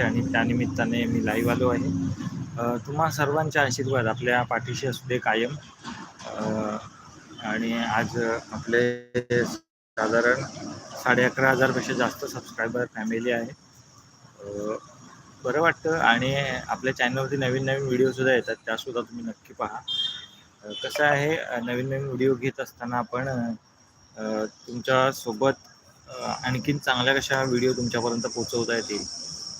आणि त्यानिमित्ताने मी लाईव्ह आलो आहे. तुम्हा सर्वांचे आशीर्वाद आपल्या पाठीशी असू दे कायम. आणि आज आपले साधारण साडे अकरा हजारपेक्षा जास्त सबस्क्रायबर फॅमिली आहे. बरं वाटतं आणि आपल्या चॅनलवरती नवीन नवीन व्हिडिओसुद्धा येतात त्यासुद्धा तुम्ही नक्की पहा. कसं आहे नवीन नवीन व्हिडिओ घेत असताना आपण तुमच्यासोबत आणखीन चांगल्या कशा व्हिडिओ तुमच्यापर्यंत पोचवता येतील?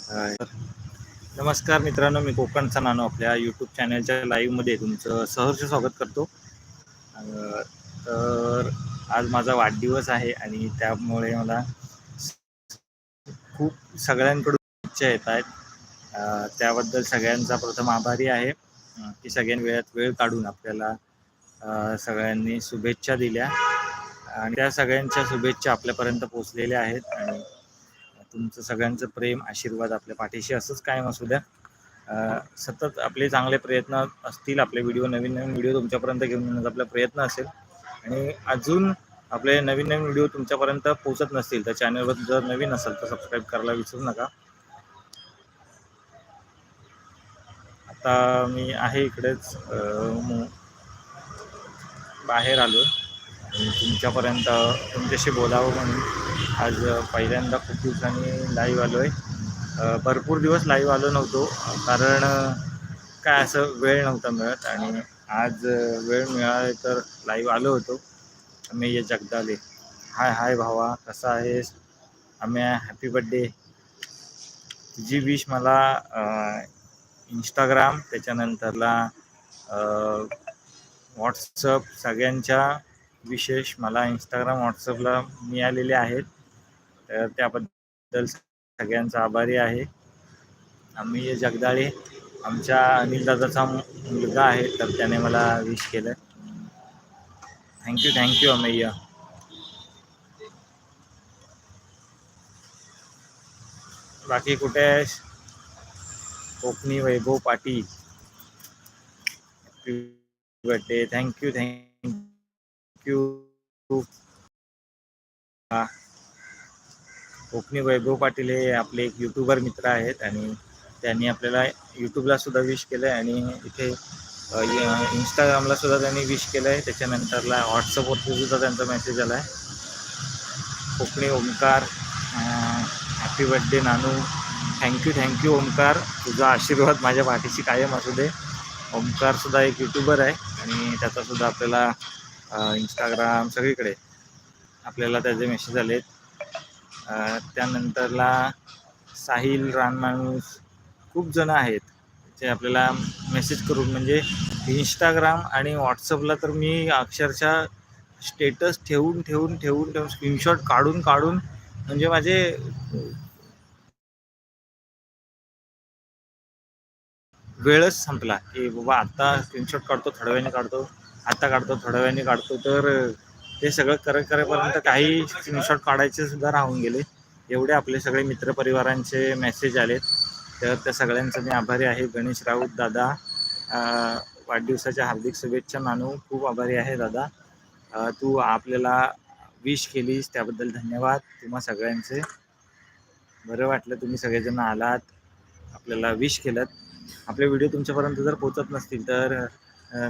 नमस्कार मित्रांनो मी कोकणचा नानो आपल्या यूट्यूब चॅनलच्या लाईव्हमध्ये तुमचं सहर्ष स्वागत करतो. तर आज माझा वाढदिवस आहे आणि त्यामुळे मला खूप सगळ्यांकडून इच्छा येत आहेत. त्याबद्दल सगळ्यांचा प्रथम आभारी आहे. की सगळ्यां वेळात वेळ काढून आपल्याला सगळ्यांनी शुभेच्छा दिल्या. आणि त्या सगळ्यांच्या शुभेच्छा आपल्यापर्यंत पोचलेल्या आहेत. आणि तुमचं सगळ्यांचं प्रेम आशीर्वाद आपल्या पाठीशी असंच कायम असू द्या. सतत आपले चांगले प्रयत्न असतील आपले व्हिडिओ नवीन नवीन व्हिडिओ तुमच्यापर्यंत घेऊन येण्याचा आपला प्रयत्न असेल. आणि अजून आपले नवीन नवीन व्हिडिओ तुमच्यापर्यंत पोहोचत नसतील तर चॅनलवर जर नवीन असेल तर सबस्क्राईब करायला विसरू नका. आता मी आहे इकडेच बाहेर आलो आणि तुमच्यापर्यंत तुमच्याशी बोलावं म्हणून. आज पहिल्यांदा खूप दिवसांनी लाईव्ह आलो आहे. भरपूर दिवस लाईव्ह आलो नव्हतो. कारण काय असं वेळ नव्हता मिळत आणि आज वेळ मिळाला तर लाईव्ह आलो होतो. अमेय जगदाले. हाय हाय भावा कसा आहेस? आम्ही हॅपी बड्डे तुझी विश मला इंस्टाग्राम त्याच्यानंतरला व्हॉट्सअप सगळ्यांच्या विशेष मला इंस्टाग्राम व्हॉट्सअपला मिळालेले आहेत. तर त्याबद्दल सगळ्यांचा आभारी आहे. आम्ही जगदाळे आमच्या अनिलदादाचा मुलगा आहे तर त्याने मला विश केलं. थँक्यू थँक्यू अमय्या बाकी कुठे आहेस? Kokani Vaibhav Patil. Birthday thank you thank you Kokani Vaibhav Patil हे आपले एक यूट्यूबर मित्र आहेत आणि त्यांनी आपल्याला यूट्यूबला सुद्धा विश केलं आहे आणि इथे इंस्टाग्रामला सुद्धा त्यांनी विश केलं आहे त्याच्यानंतरला व्हॉट्सअपवरती सुद्धा त्यांचा मेसेज आला आहे Kokani Omkar happy birthday Nanu. Thank you thank you Omkar तुझा आशीर्वाद माझ्या पाठीशी कायम असू दे. ओमकारसुद्धा एक यूट्यूबर आहे आणि त्याचासुद्धा आपल्याला इंस्टाग्राम सगळीकडे. आपल्याला त्याचे मेसेज आलेत. त्यानंतरला साहिल रानमाणूस खूप जण आहेत जे आपल्याला मेसेज करून म्हणजे इंस्टाग्राम आणि व्हॉट्सअपला तर मी अक्षरशः स्टेटस ठेवून ठेवून ठेवून ठेवून स्क्रीनशॉट काढून काढून म्हणजे माझे वेळच संपला. की बाबा आता स्क्रीनशॉट काढतो थोड्या वेळाने काढतो. आता काढतो थोड्या वेळाने काढतो. तर ते सगळं करे करेपर्यंत काही स्क्रीनशॉट काढायचे सुद्धा राहून गेले. एवढे आपले सगळे मित्रपरिवारांचे मेसेज आलेत. तर त्या सगळ्यांचं मी आभारी आहे. गणेश राऊत दादा वाढदिवसाच्या हार्दिक शुभेच्छा मानू खूप आभारी आहे दादा. तू आपल्याला विश केलीस त्याबद्दल धन्यवाद. तुम्हा सगळ्यांचे. बरं वाटलं तुम्ही सगळेजण आलात आपल्याला विश केलं आपले व्हिडिओ तुमच्यापर्यंत जर पोचत नसतील तर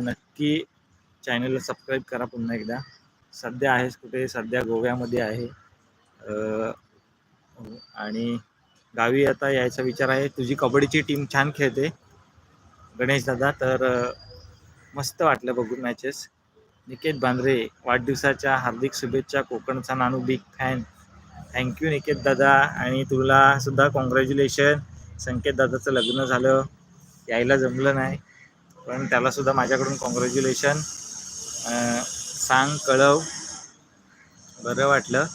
नक्की चॅनलला सबस्क्राईब करा पुन्हा एकदा. सध्या आहेस कुठे? सध्या गोव्यामध्ये आहे. आणि गावी आता यायचा विचार आहे. तुझी कबड्डीची टीम छान खेळते. गणेश दादा तर मस्त वाटलं बघून मॅचेस निकेत बांद्रे वाढदिवसाच्या हार्दिक शुभेच्छा कोकणचा Nanu big fan thank you Niket दादा. आणि तुला सुद्धा कॉंग्रॅच्युलेशन संकेत दादाचं लग्न झालं. यायला जमलं नाही. पण त्याला सुद्धा माझ्याकडून कॉंग्रॅच्युलेशन सांग कळव. बरं वाटलं.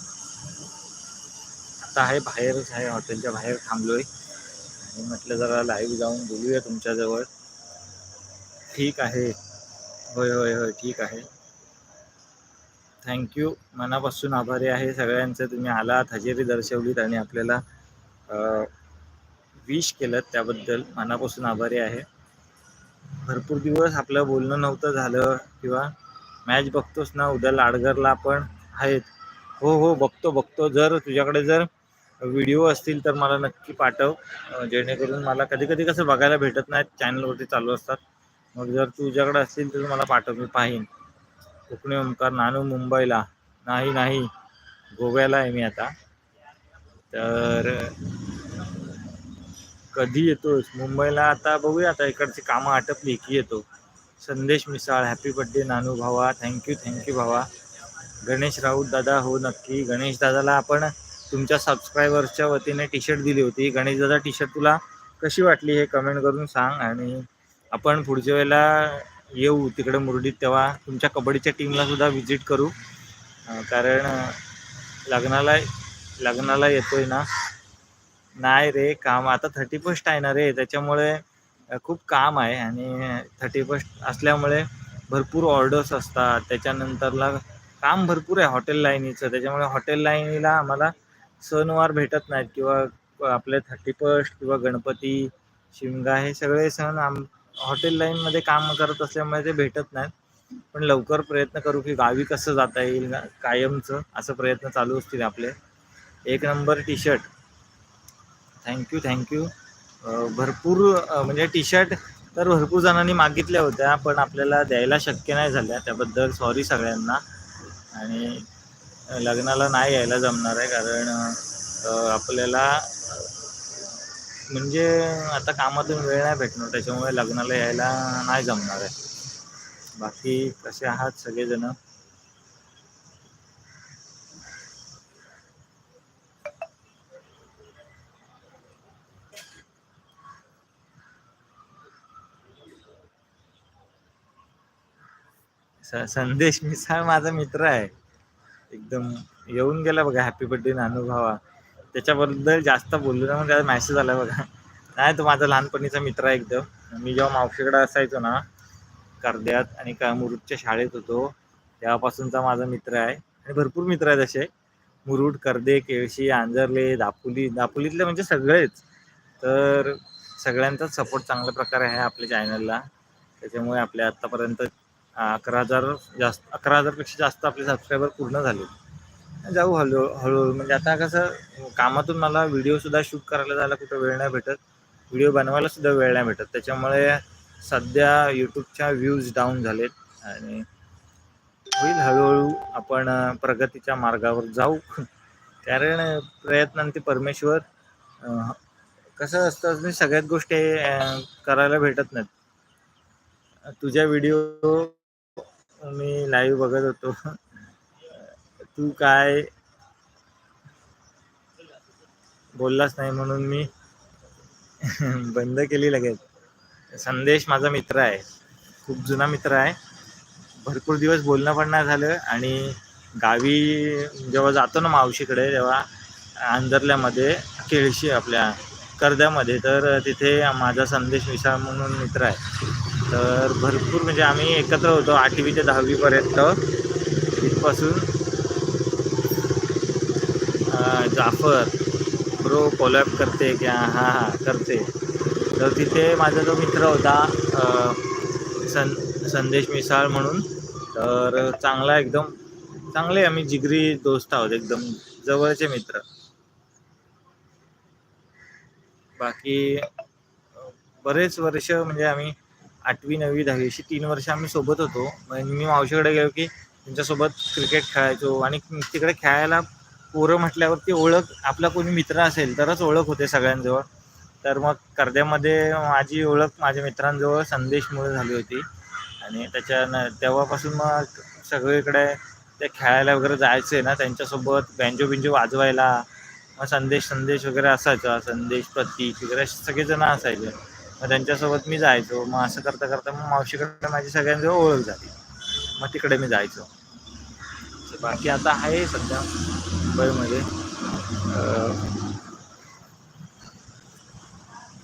आता आहे बाहेरच आहे हॉटेलच्या बाहेर थांबलोय. आणि म्हटलं जरा लाईव्ह जाऊन बोलूया तुमच्याजवळ. ठीक आहे. होय होय होय ठीक आहे. थँक्यू मनापासून आभारी आहे सगळ्यांचं. तुम्ही आलात हजेरी दर्शवलीत आणि आपल्याला विश केलं त्याबद्दल मनापासून आभारी आहे. भरपूर दिवस आपलं बोलणं नव्हतं झालं किंवा मॅच बघतोस ना उद्या लाडगरला पण आहेत. हो हो बघतो बघतो. जर तुझ्याकडे जर व्हिडिओ असतील तर मला नक्की पाठव. जेणेकरून मला कधी कधी कसं बघायला भेटत नाहीत चॅनलवरती चालू असतात. मग जर तुझ्याकडे असतील तर मला पाठव मी पाहीन. कोकणी ओमकार नानू मुंबईला. नाही नाही. गोव्याला आहे मी आता. तर कधी येतोस? मुंबईला आता बघूया. आता इकडची कामं आटपली की येतो? संदेश मिसाळ हॅपी बड्डे नानू भावा थँक्यू थँक्यू भावा. गणेश राऊत दादा हो नक्की. गणेश दादाला आपण तुमच्या सबस्क्रायबर्सच्या वतीने टी शर्ट दिली होती. गणेश दादा टी शर्ट तुला कशी वाटली हे कमेंट करून सांग आणि आपण पुढच्या वेळेला येऊ तिकडे मुरडीत तेव्हा तुमच्या कबड्डीच्या टीमला सुद्धा व्हिजिट करू. कारण लग्नाला लग्नाला येतोय ना. नाही रे काम आता थर्टी फर्स्ट आहे ना रे. त्याच्यामुळे खूप काम आहे आणि थर्टी फर्स्ट असल्यामुळे भरपूर ऑर्डर्स असतात. त्याच्यानंतरला काम भरपूर आहे हॉटेल लाईनीचं त्याच्यामुळे हॉटेल लाईनीला आम्हाला सणवार भेटत नाहीत किंवा आपले थर्टी फर्स्ट किंवा गणपती शिमगा हे सगळे सण आम हॉटेल लाईनमध्ये काम करत असल्यामुळे ते भेटत नाहीत. पण लवकर प्रयत्न करू की गावी कसं जाता येईल ना कायमचं असं प्रयत्न चालू असतील आपले. एक number T shirt thank you thank you भरपूर म्हणजे टी शर्ट तर भरपूर जणांनी मागितल्या होत्या पण आपल्याला द्यायला शक्य नाही झाल्या. त्याबद्दल सॉरी सगळ्यांना. आणि लग्नाला नाही यायला जमणार आहे कारण आपल्याला म्हणजे आता कामातून वेळ नाही भेटणार त्याच्यामुळे लग्नाला यायला नाही जमणार आहे. बाकी कसे आहात सगळेजणं? संदेश मिसाळ माझा मित्र आहे. एकदम येऊन गेला बघा हॅपी बर्थडे नानू भावा. त्याच्याबद्दल जास्त बोललो ना मग त्याचा मॅसेज आला बघा. नाही तो माझा लहानपणीचा मित्र आहे एकदम. मी जेव्हा मावशीकडे असायचो ना कर्द्यात आणि का मुरुडच्या शाळेत होतो तेव्हापासूनचा माझा मित्र आहे. आणि भरपूर मित्र आहेत असे. मुरुड कर्दे केळशी आंजरले दापोली दापोलीतले म्हणजे सगळेच. तर सगळ्यांचाच सपोर्ट चांगल्या प्रकारे आहे आपल्या चॅनलला त्याच्यामुळे आपल्या आत्तापर्यंत अकरा हजार जास्त अकरा हजारपेक्षा जास्त आपले सबस्क्रायबर पूर्ण झाले. जाऊ हळू हळूहळू. म्हणजे आता कसं कामातून मला व्हिडिओसुद्धा शूट करायला जायला कुठं वेळ नाही भेटत. व्हिडिओ बनवायलासुद्धा वेळ नाही भेटत. त्याच्यामुळे सध्या यूट्यूबच्या व्ह्यूज डाऊन झालेत आणि होईल हळूहळू आपण प्रगतीच्या मार्गावर जाऊ. कारण प्रयत्नांती परमेश्वर कसं असतं म्हणजे गोष्टी करायला भेटत नाहीत. तुझ्या व्हिडिओ मी लाईव्ह बघत होतो. तू काय बोललाच नाही म्हणून मी बंद केली लगेच. संदेश माझा मित्र आहे. खूप जुना मित्र आहे. भरपूर दिवस बोलणं पण नाही झालं आणि गावी जेव्हा जातो ना मावशीकडे तेव्हा आंजर्ल्यामध्ये केळशी आपल्या कर्द्यामध्ये तर तिथे माझा संदेश विशाळ म्हणून मित्र आहे. तर भरपूर म्हणजे आम्ही एकत्र होतो आठवी ते दहावीपर्यंत तिथपासून जाफर ब्रो कोलॅब करते क्या? हां हां करते. तर तिथे माझा जो मित्र होता सं संदेश मिसाळ म्हणून तर चांगला एकदम चांगले आम्ही जिगरी दोस्त आहोत एकदम जवळचे मित्र. बाकी बरेच वर्ष म्हणजे आम्ही आठवी नववी दहावी अशी तीन वर्ष आम्ही सोबत होतो. मग मी मावशीकडे गेलो की त्यांच्यासोबत क्रिकेट खेळायचो. आणि तिकडे खेळायला पोरं म्हटल्यावरती ओळख आपला कोणी मित्र असेल तरच ओळख होते सगळ्यांजवळ. तर मग कर्द्यामध्ये माझी ओळख माझ्या मित्रांजवळ संदेशमुळे झाली होती. आणि त्याच्या न तेव्हापासून मग सगळीकडे ते खेळायला वगैरे जायचे ना त्यांच्यासोबत बँजो बिंजो वाजवायला मग संदेश संदेश वगैरे असायचा. संदेश प्रतीक वगैरे सगळेजणं सगळेजण असायचे. मग त्यांच्यासोबत मी जायचो. मग असं करता करता मग मावशीकडे माझी सगळ्यांजवळ ओळख झाली. मग तिकडे मी जायचो. बाकी आता आहे सध्या मुंबईमध्ये.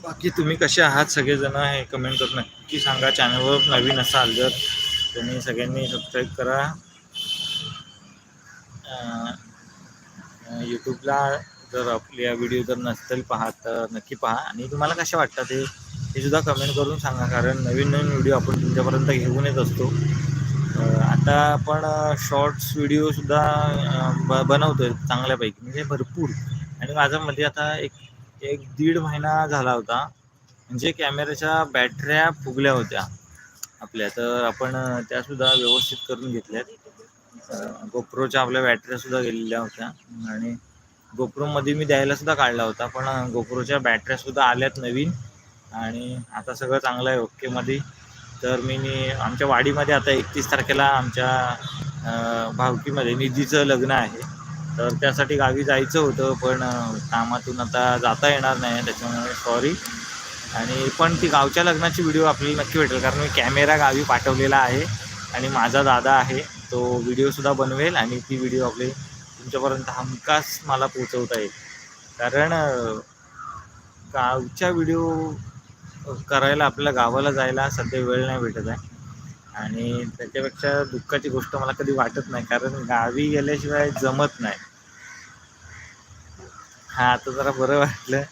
बाकी तुम्ही कसे आहात सगळेजण हे कमेंट करून नक्की सांगा. चॅनलवर नवीन असाल जर तुम्ही सगळ्यांनी सबस्क्राईब करा. यूट्यूबला जर आपल्या व्हिडिओ जर नसतील पाहत तर नक्की पहा. आणि तुम्हाला कसे वाटतात हे? हे सुद्धा कमेंट करून सांगा कारण नवीन नवीन व्हिडिओ आपण तुमच्यापर्यंत घेऊन येत असतो. आता आपण शॉर्ट्स व्हिडिओसुद्धा ब बनवतो आहे चांगल्यापैकी म्हणजे भरपूर. आणि माझा मध्ये आता एक एक दीड महिना झाला होता. म्हणजे कॅमेऱ्याच्या बॅटऱ्या फुगल्या होत्या आपल्या. तर आपण त्यासुद्धा व्यवस्थित करून घेतल्यात. गोप्रोच्या आपल्या बॅटऱ्यासुद्धा गेलेल्या होत्या. आणि गोप्रोमध्ये मी द्यायलासुद्धा काढला होता पण गोप्रोच्या बॅटऱ्यासुद्धा आल्यात नवीन. आणि आता सगळं चांगलं आहे ओकेमध्ये तर मी नी आमच्या वाडीमध्ये आता एकतीस तारखेला आमच्या भावकीमध्ये निधीचं लग्न आहे. तर त्यासाठी गावी जायचं होतं पण कामातून आता जाता येणार नाही त्याच्यामुळे सॉरी आणि पण ती गावच्या लग्नाची व्हिडिओ आपल्याला नक्की भेटेल कारण मी कॅमेरा गावी पाठवलेला आहे आणि माझा दादा आहे तो व्हिडिओसुद्धा बनवेल आणि ती व्हिडिओ आपली तुमच्यापर्यंत हमखास मला पोचवता येईल. कारण गावच्या व्हिडिओ करायला आपल्या गावाला जायला सध्या वेळ नाही भेटत आहे. आणि त्याच्यापेक्षा दुःखाची गोष्ट मला कधी वाटत नाही कारण गावी गेल्याशिवाय जमत नाही. हा आता जरा बरं वाटलं.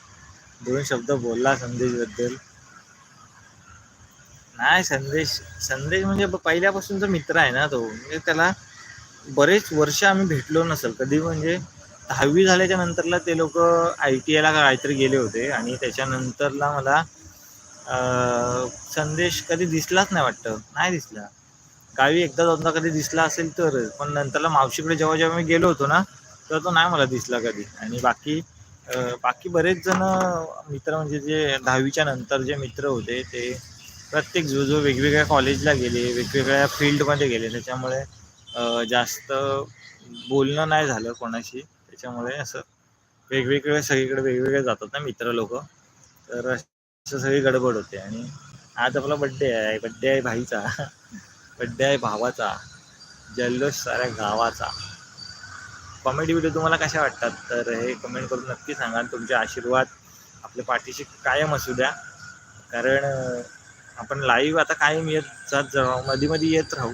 दोन शब्द बोलला संदेशबद्दल. नाही संदेश संदेश म्हणजे पहिल्यापासूनचा मित्र आहे ना तो. म्हणजे त्याला बरेच वर्ष आम्ही भेटलो नसेल. कधी म्हणजे दहावी झाल्याच्या नंतरला ते लोक आय टी आयला काहीतरी गेले होते. आणि त्याच्यानंतरला मला संदेश कधी दिसलाच नाही वाटतं. नाही दिसला. गावी एकदा दोनदा कधी दिसला असेल तर पण नंतरला मावशीकडे जेव्हा जेव्हा मी गेलो होतो ना तर तो नाही मला दिसला कधी. आणि बाकी बाकी बरेच जण मित्र म्हणजे जे दहावीच्या नंतर जे मित्र होते ते प्रत्येक जो जो वेगवेगळ्या कॉलेजला गेले वेगवेगळ्या फील्डमध्ये गेले त्याच्यामुळे जास्त बोलणं नाही झालं कोणाशी. त्याच्यामुळे असं वेगवेगळे सगळीकडे वेगवेगळे जातात ना मित्र लोक. तर असं सगळी गडबड होते. आणि आज आपला बड्डे आहे. बड्डे आहे भाईचा. बड्डे आहे भावाचा. जल्लोष साऱ्या गावाचा. कॉमेडी व्हिडिओ तुम्हाला कशा वाटतात? तर हे कमेंट करून नक्की सांगा. तुमचे आशीर्वाद आपल्या पाठीशी कायम असू द्या. कारण आपण लाईव्ह आता कायम येत जात जाऊ. मध्ये मध्ये येत राहू.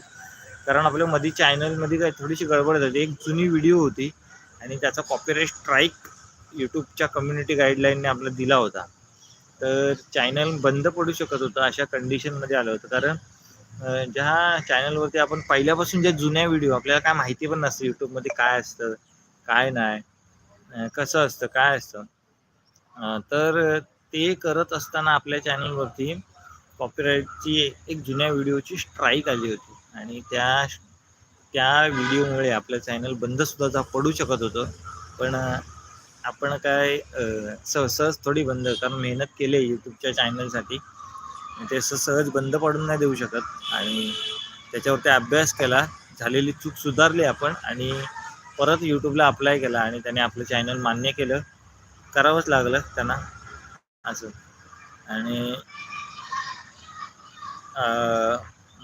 कारण आपल्या मध्ये चॅनलमध्ये काय थोडीशी गडबड झाली एक जुनी व्हिडिओ होती. आणि त्याचा कॉपीराईट स्ट्राईक यूट्यूबच्या कम्युनिटी गाईडलाईनने आपला दिला होता. तर चॅनल बंद पडू शकत होतं अशा कंडिशनमध्ये आलं होतं. कारण ज्या चॅनलवरती आपण पहिल्यापासून ज्या जुन्या व्हिडिओ आपल्याला काय माहिती पण नसतं यूट्यूबमध्ये काय असतं काय नाही कसं असतं काय असतं. तर ते करत असताना आपल्या चॅनलवरती कॉपीराईटची एक जुन्या व्हिडिओची स्ट्राईक आली होती. आणि त्या त्या व्हिडिओमुळे आपलं चॅनल बंदसुद्धा पडू शकत होतं. पण आपण काय सहज थोडी बंद कारण मेहनत केली आहे यूट्यूबच्या चॅनलसाठी ते असं सहज बंद पडून नाही देऊ शकत. आणि त्याच्यावरती अभ्यास केला झालेली चूक सुधारली आपण आणि परत यूट्यूबला अप्लाय केला आणि त्याने आपलं चॅनल मान्य केलं. करावंच लागलं त्यांना. असं. आणि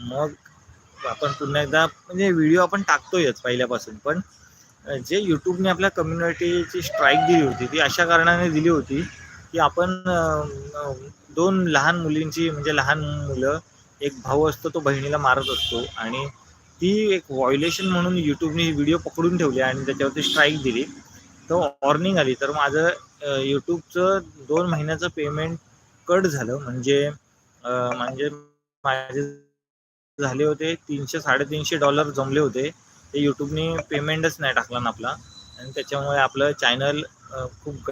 मग आपण पुन्हा एकदा म्हणजे व्हिडिओ आपण टाकतोयच पहिल्यापासून पण जे यूट्यूबने आपल्या कम्युनिटीची स्ट्राईक दिली होती ती अशा कारणाने दिली होती की आपण दोन लहान मुलींची म्हणजे लहान मुलं एक भाऊ असतो तो बहिणीला मारत असतो आणि ती एक व्हॉयलेशन म्हणून यूट्यूबने व्हिडिओ पकडून ठेवली आणि त्याच्यावरती स्ट्राईक दिली. तर वॉर्निंग आली. तर माझं यूट्यूबचं दोन महिन्याचं पेमेंट कट झालं. म्हणजे म्हणजे माझे झाले होते तीनशे साडेतीनशे डॉलर जमले होते. ते यूट्यूबने पेमेंटच नाही टाकला ना आपला. आणि त्याच्यामुळे आपलं चॅनल खूप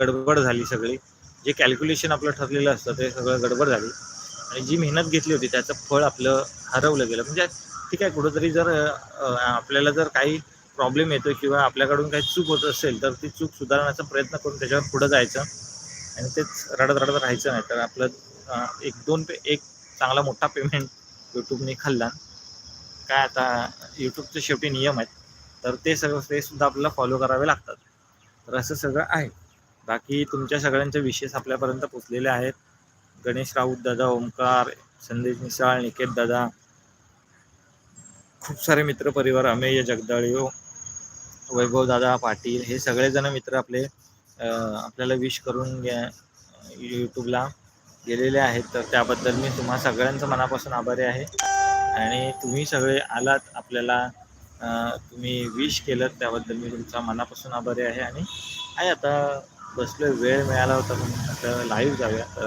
गडबड झाली सगळी. जे कॅल्क्युलेशन आपलं ठरलेलं असतं ते सगळं गडबड झाली. आणि जी मेहनत घेतली होती त्याचं फळ आपलं हरवलं गेलं. म्हणजे ठीक आहे कुठंतरी जर आपल्याला जर काही प्रॉब्लेम येतो किंवा आपल्याकडून काही चूक होत असेल तर ती चूक सुधारण्याचा प्रयत्न करून त्याच्यावर पुढं जायचं. आणि तेच रडत रडत राहायचं नाही. तर आपलं एक दोन पे एक चांगला मोठा पेमेंट यूट्यूबने खाल्ला. काय आता यूट्यूबचे शेवटी नियम आहेत तर ते सगळं ते सुद्धा आपल्याला फॉलो करावे लागतात. तर असं सगळं आहे. बाकी तुमच्या सगळ्यांचे विशेष आपल्यापर्यंत पोचलेले आहेत. गणेश राऊत दादा ओमकार संदेश मिसाळ निकेत दादा खूप सारे मित्र परिवार अमेय जगदाळी वैभव दादा पाटील हे सगळेजण मित्र आपले आपल्याला विश करून यूट्यूबला गेलेले आहेत. तर त्याबद्दल मी तुम्हा सगळ्यांचं मनापासून आभारी आहे. आणि तुम्ही सगळे आलात आपल्याला तुम्ही विश केलं त्याबद्दल मी तुमचा मनापासून आभारी आहे. आणि आहे आता बसलो वेळ मिळाला होता म्हणून आता लाईव्ह जाऊया. तर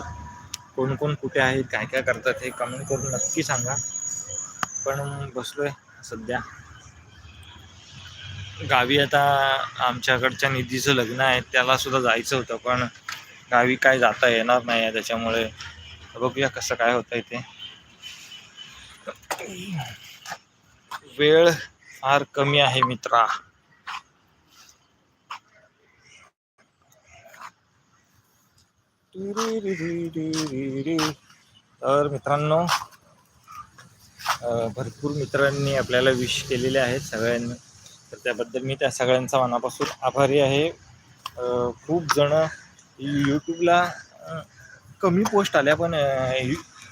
कोण कोण कुठे आहेत काय काय करतात हे कमेंट करून नक्की सांगा. पण बसलो आहे सध्या. गावी आता आमच्याकडच्या निधीचं लग्न आहे त्याला सुद्धा जायचं होतं पण गावी काय जाता येणार नाही आहे त्याच्यामुळे बघूया कसं काय होतं इथे वेळ फार कमी आहे मित्रा. तर मित्रांनो भरपूर मित्रांनी आपल्याला विश केलेले आहेत सगळ्यांनी. तर त्याबद्दल मी त्या सगळ्यांचा मनापासून आभारी आहे. खूप जण यूट्यूबला कमी पोस्ट आल्या पण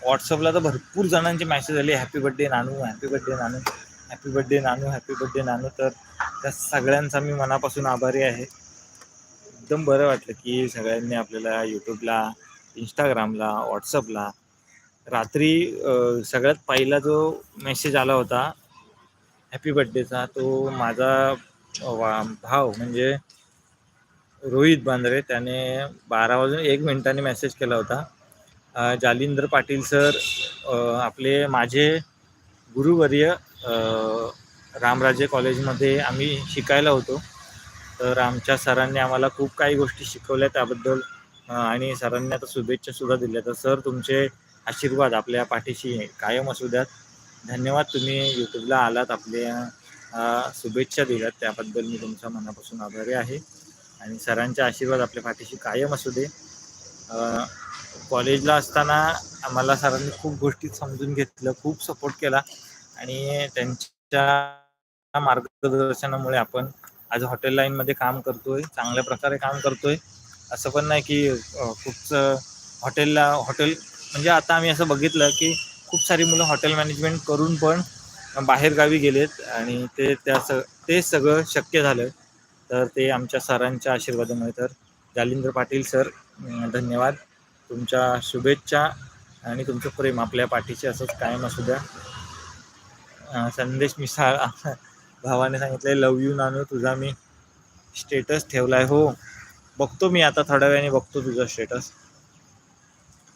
व्हॉट्सअपला तर भरपूर जणांचे मॅसेज आले happy birthday Nanu happy birthday Nanu happy birthday Nanu happy birthday Nanu. तर त्या सगळ्यांचा मी मनापासून आभारी आहे. एकदम बरं वाटलं की सगळ्यांनी आपल्याला यूट्यूबला इंस्टाग्रामला व्हॉट्सअपला रात्री सगळ्यात पहिला जो मेसेज आला होता हॅपी बड्डेचा तो माझा वा भाव म्हणजे रोहित बांद्रे त्याने बारा वाजून एक मिनिटाने मेसेज केला होता. जालिंदर पाटील सर आपले माझे गुरुवर्य रामराजे कॉलेजमध्ये आम्ही शिकायला होतो. तर आमच्या सरांनी आम्हाला खूप काही गोष्टी शिकवल्या त्याबद्दल आणि सरांनी आता शुभेच्छा सुद्धा दिल्या. तर सर तुमचे आशीर्वाद आपल्या पाठीशी कायम असू द्यात. धन्यवाद तुम्ही यूट्यूबला आलात आपल्या शुभेच्छा दिल्यात. त्याबद्दल मी तुमच्या मनापासून आभारी आहे. आणि सरांचे आशीर्वाद आपल्या पाठीशी कायम असू दे. कॉलेजला असताना आम्हाला सरांनी खूप गोष्टी समजून घेतलं खूप सपोर्ट केला आणि त्यांच्या मार्गदर्शनामुळे आपण आज हॉटेल लाईनमध्ये काम करतोय चांगल्या प्रकारे काम करतोय. असं पण नाही की खूपच हॉटेलला हॉटेल म्हणजे आता आम्ही असं बघितलं की खूप सारी मुलं हॉटेल मॅनेजमेंट करून पण बाहेरगावी गेलेत आणि ते त्या स ते सगळं शक्य झालं. तर ते आमच्या सरांच्या आशीर्वादामुळे तर जालिंद्र पाटील सर धन्यवाद. तुमच्या शुभेच्छा आणि तुमचं प्रेम आपल्या पाठीशी असंच कायम असू द्या. संदेश मिसाळ भावाने सांगितलंय लव यू नानू. तुझा मी स्टेटस ठेवलाय. हो बघतो मी आता थोड्या वेळाने बघतो तुझा स्टेटस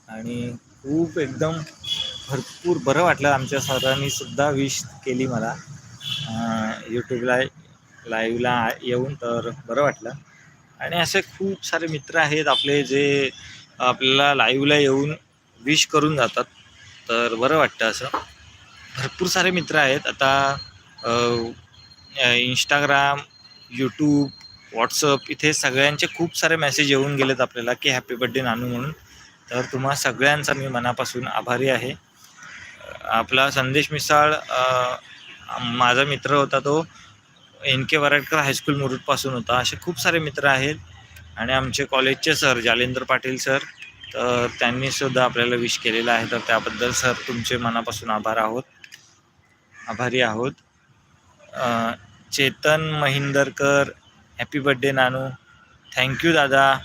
आणि खूप एकदम भरपूर बरं वाटलं आमच्या सरांनी सुद्धा विश केली मला. यूट्यूबला लाईव्हला येऊन तर बरं वाटलं. आणि असे खूप सारे मित्र आहेत आपले जे आपल्याला लाईव्हला येऊन विश करून जातात. तर बरं वाटतं असं. भरपूर सारे मित्र आहेत. आता इंस्टाग्राम यूट्यूब व्हॉट्सअप इथे सगळ्यांचे खूप सारे मेसेज येऊन गेलेत आपल्याला की हॅपी बड्डे नानू म्हणून. तर तुम्हा सगळ्यांचा मी मनापासून आभारी आहे. आपला संदेश मिसाळ माझा मित्र होता तो N K Varadkar high school मुरुडपासून होता. असे खूप सारे मित्र आहेत. आणि आमचे कॉलेजचे सर जालेंद्र पाटील सर तर त्यांनी सुद्धा आपल्याला विश केलेलं आहे. तर त्याबद्दल सर तुमचे मनापासून आभार आहोत. आभारी आहोत. Chetan Mahindarkar happy birthday Nanu. Thank you दादा.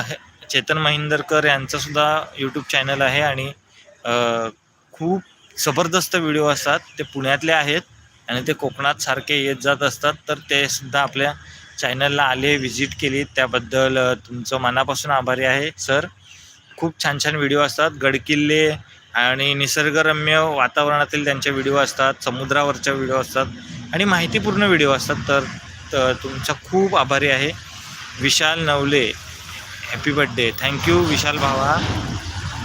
हे- चेतन महिंदरकर यांचंसुद्धा यूट्यूब चॅनल आहे आणि खूप जबरदस्त व्हिडिओ असतात. ते पुण्यातले आहेत आणि ते कोकणात सारखे येत जात असतात. तर ते सुद्धा आपल्या चॅनलला आले व्हिजिट केली त्याबद्दल तुमचं मनापासून आभारी आहे. सर खूप छान छान व्हिडिओ असतात. गडकिल्ले आणि निसर्गरम्य वातावरणातील त्यांचे व्हिडिओ असतात समुद्रावरच्या व्हिडिओ असतात आणि माहितीपूर्ण व्हिडिओ असतात. तर तुमचा खूप आभारी आहे. Vishal Navale happy birthday thank you Vishal भावा.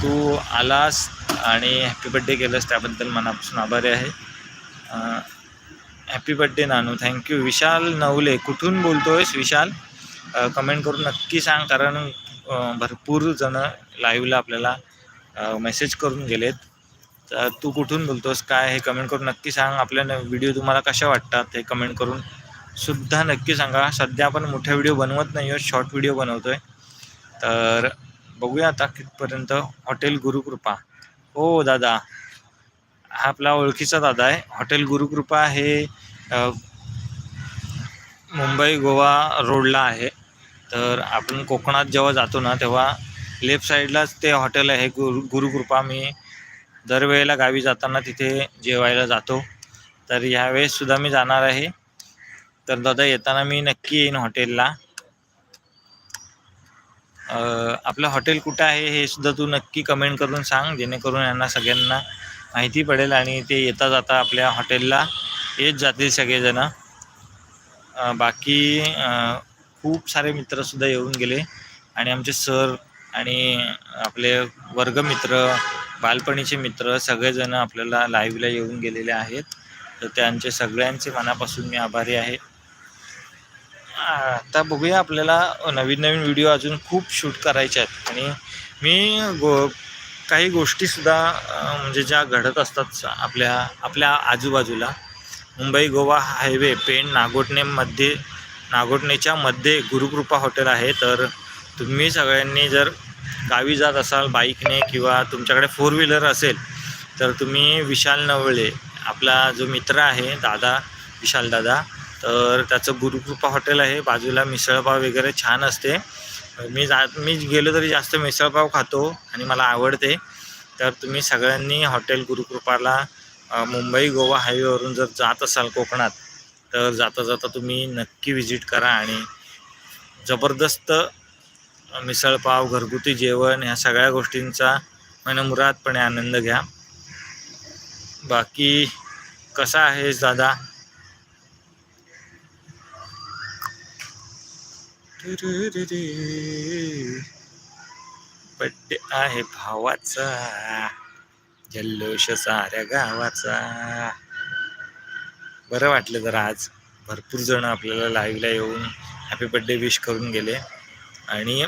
तू आलास आणि हॅपी बड्डे केलंस त्याबद्दल मनापासून आभारी आहे. Happy birthday Nanu thank you Vishal Navale कुठून बोलतोयस विशाल? कमेंट करून नक्की सांग कारण भरपूर जण लाईव्हला आपल्याला मेसेज करून गेलेत. तर तू कुठून बोलतोस काय हे कमेंट करून नक्की सांग. आपल्या व्हिडिओ तुम्हाला कशा वाटतात हे कमेंट करून सुद्धा नक्की सांगा. सध्या आपण मोठ्या व्हिडिओ बनवत नाही आहोत शॉर्ट व्हिडिओ बनवतो आहे तर बघूया आता कितपर्यंत. हॉटेल गुरुकृपा हो दादा. हा आपला ओळखीचा दादा आहे. हॉटेल गुरुकृपा हे मुंबई गोवा रोडला आहे. तर आपण कोकणात जेव्हा जातो ना तेव्हा लेफ्ट साईडलाच ते हॉटेल आहे. गुरु गुरुकृपा. मी दरवेळेला गावी जाताना तिथे जेवायला जातो. तर ह्यावेळेससुद्धा मी जाणार आहे. तर दादा येताना मी नक्की येईन हॉटेलला. आपलं हॉटेल कुठं आहे हे सुद्धा तू नक्की कमेंट करून सांग. जेणेकरून यांना सगळ्यांना माहिती पडेल आणि ते येता जाता आपल्या हॉटेलला. येत जातील सगळेजण. बाकी खूप सारे मित्रसुद्धा येऊन गेले. आणि आमचे सर आणि आपले वर्गमित्र बालपणीचे मित्र सगळेजण आपल्याला लाईव्हला येऊन गेलेले आहेत. तर त्यांचे सगळ्यांचे मनापासून मी आभारी आहे. आता बघूया आपल्याला नवीन नवीन व्हिडिओ अजून खूप शूट करायचे आहेत. आणि मी गो काही गोष्टीसुद्धा म्हणजे ज्या घडत असतात आपल्या आपल्या आजूबाजूला. मुंबई गोवा हायवे पेण नागोटणेमध्ये नागोटणेच्या मध्ये गुरुकृपा हॉटेल आहे. तर तुम्ही सगळ्यांनी जर गावी जात असाल बाईकने किंवा तुमच्याकडे फोर व्हीलर असेल तर तुम्ही विशाल नवळे आपला जो मित्र आहे दादा विशाल दादा तर त्याचं गुरुकृपा हॉटेल आहे. बाजूला मिसळपाव वगैरे छान असते. मी जा मी गेलो तरी जास्त मिसळपाव खातो आणि मला आवडते. तर तुम्ही सगळ्यांनी हॉटेल गुरुकृपाला मुंबई गोवा हायवेवरून जर जात असाल कोकणात तर जाता जाता तुम्ही नक्की विजिट करा आणि जबरदस्त मिसळपाव घरगुती जेवण ह्या सगळ्या गोष्टींचा मनमुरादपणे आनंद घ्या. बाकी कसा आहेस दादा? बड्डे आहे भावाचा जल्लोष साऱ्या गावाचा. बरं वाटलं जरा आज. भरपूर जण आपल्याला लाईव्हला येऊन हॅपी बड्डे विश करून गेले. आणि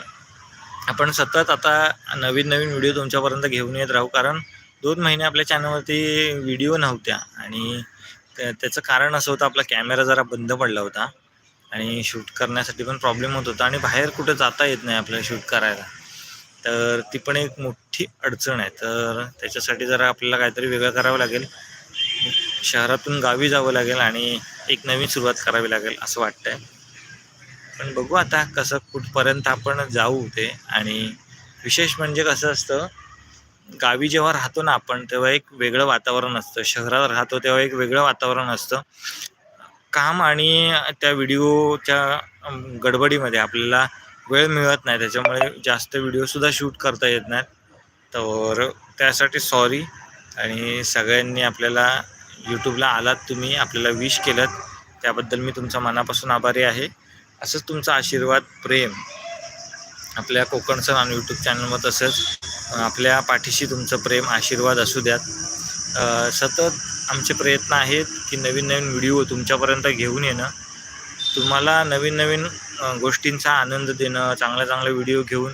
आपण सतत आता नवीन नवीन व्हिडिओ तुमच्यापर्यंत घेऊन येत राहू. कारण दोन महिने आपल्या चॅनलवरती व्हिडिओ नव्हत्या. आणि त्या- त्याचं कारण असं होतं आपला कॅमेरा जरा बंद पडला होता. आणि शूट करण्यासाठी पण प्रॉब्लेम होत होता. आणि बाहेर कुठं जाता येत नाही आपल्याला शूट करायला. तर ती पण एक मोठी अडचण आहे. तर त्याच्यासाठी जरा आपल्याला काहीतरी वेगळं करावं लागेल. शहरातून गावी जावं लागेल आणि एक नवीन सुरुवात करावी लागेल असं वाटतंय. पण बघू आता कसं कुठपर्यंत आपण जाऊ ते. आणि विशेष म्हणजे कसं असतं गावी जेव्हा राहतो ना आपण तेव्हा एक वेगळं वातावरण असतं. शहरात राहतो तेव्हा एक वेगळं वातावरण असतं. काम आणि त्या व्हिडिओच्या गडबडीमध्ये आपल्याला वेळ मिळत नाही. त्याच्यामुळे जास्त व्हिडिओसुद्धा शूट करता येत नाहीत. तर त्यासाठी सॉरी. आणि सगळ्यांनी आपल्याला यूट्यूबला आलात तुम्ही आपल्याला विश केलं त्याबद्दल मी तुमचा मनापासून आभारी आहे. असंच तुमचा आशीर्वाद प्रेम आपल्या कोकण सण आणि यूट्यूब चॅनलवर तसंच आपल्या पाठीशी तुमचं प्रेम आशीर्वाद असू द्यात. सतत आमचे प्रयत्न आहेत की नवीन नवीन व्हिडिओ तुमच्यापर्यंत घेऊन येणं. तुम्हाला नवीन नवीन गोष्टींचा आनंद देणं चांगल्या चांगले व्हिडिओ घेऊन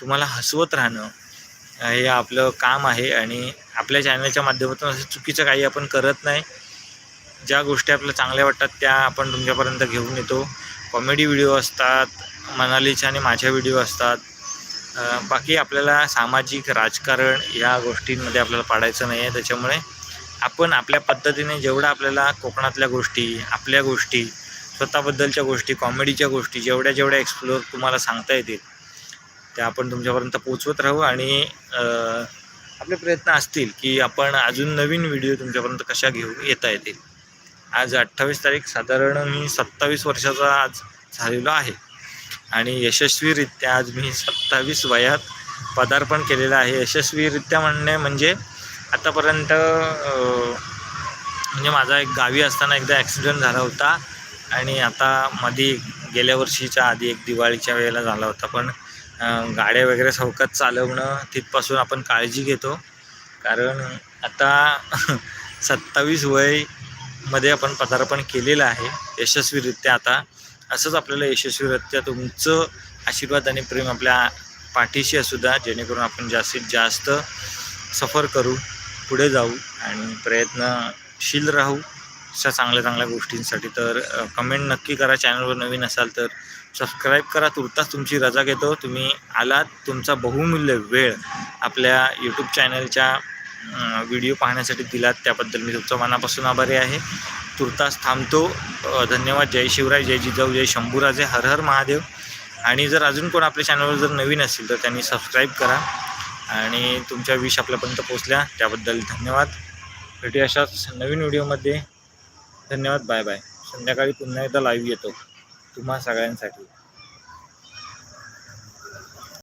तुम्हाला हसवत राहणं हे आपलं काम आहे आणि आपल्या चॅनलच्या माध्यमातून असं चुकीचं काही आपण करत नाही. ज्या गोष्टी आपल्याला चांगल्या वाटतात त्या आपण तुमच्यापर्यंत घेऊन येतो. कॉमेडी व्हिडिओ असतात मनालीचे आणि माझ्या व्हिडिओ असतात. बाकी आपल्याला सामाजिक राजकारण या गोष्टींमध्ये आपल्याला पाडायचं नाही आहे त्याच्यामुळे आपण आपल्या पद्धतीने जेवढं आपल्याला कोकणातल्या गोष्टी आपल्या गोष्टी स्वतःबद्दलच्या गोष्टी कॉमेडीच्या गोष्टी जेवढ्या जेवढ्या एक्सप्लोअर तुम्हाला सांगता येतील त्या आपण तुमच्यापर्यंत पोचवत राहू आणि आपले प्रयत्न असतील की आपण अजून नवीन व्हिडिओ तुमच्यापर्यंत कशा घेऊन येता येतील. आज अठ्ठावीस तारीख साधारण मी सत्तावीस वर्षाचा आज झालेलो आहे. आणि यशस्वीरित्या आज मी सत्तावीस वयात पदार्पण केलेलं आहे. यशस्वीरित्या म्हणणे म्हणजे आतापर्यंत म्हणजे माझा एक गावी असताना एकदा ॲक्सिडेंट झाला होता. आणि आता मध्ये गेल्या वर्षीच्या आधी एक दिवाळीच्या वेळेला झाला होता. पण गाड्या वगैरे सवकात चालवणं तिथपासून आपण काळजी घेतो. कारण आता सत्तावीस वयमध्ये आपण पदार्पण केलेलं आहे यशस्वीरित्या आता. असंच आपल्याला यशस्वीरित्या तुमचं आशीर्वाद आणि प्रेम आपल्या पाठीशी असू द्या जेणेकरून आपण जास्तीत जास्त सफर करू. पुढे जाऊ आणि प्रयत्नशील राहू अशा चांगल्या चांगल्या गोष्टींसाठी. तर कमेंट नक्की करा. चॅनलवर नवीन असाल तर सबस्क्राईब करा. तुर्तास तुमची रजा घेतो. तुम्ही आलात तुमचा बहुमूल्य वेळ आपल्या यूट्यूब चॅनलच्या व्हिडिओ पाहण्यासाठी दिलात. त्याबद्दल मी तुमचा मनापासून आभारी आहे. तुर्तास थांबतो. धन्यवाद. जय शिवराय जय जिजाऊ जय शंभूराजे. हर हर महादेव. आणि जर अजून कोण आपल्या चॅनलवर जर नवीन असेल तर त्यांनी सबस्क्राईब करा. आणि तुमच्या विश आपल्यापर्यंत पोचल्या त्याबद्दल धन्यवाद. भेटूया अशाच नवीन व्हिडिओमध्ये. धन्यवाद. Bye bye. संध्याकाळी पुन्हा एकदा लाईव्ह येतो. तुम्हा सगळ्यांसाठी.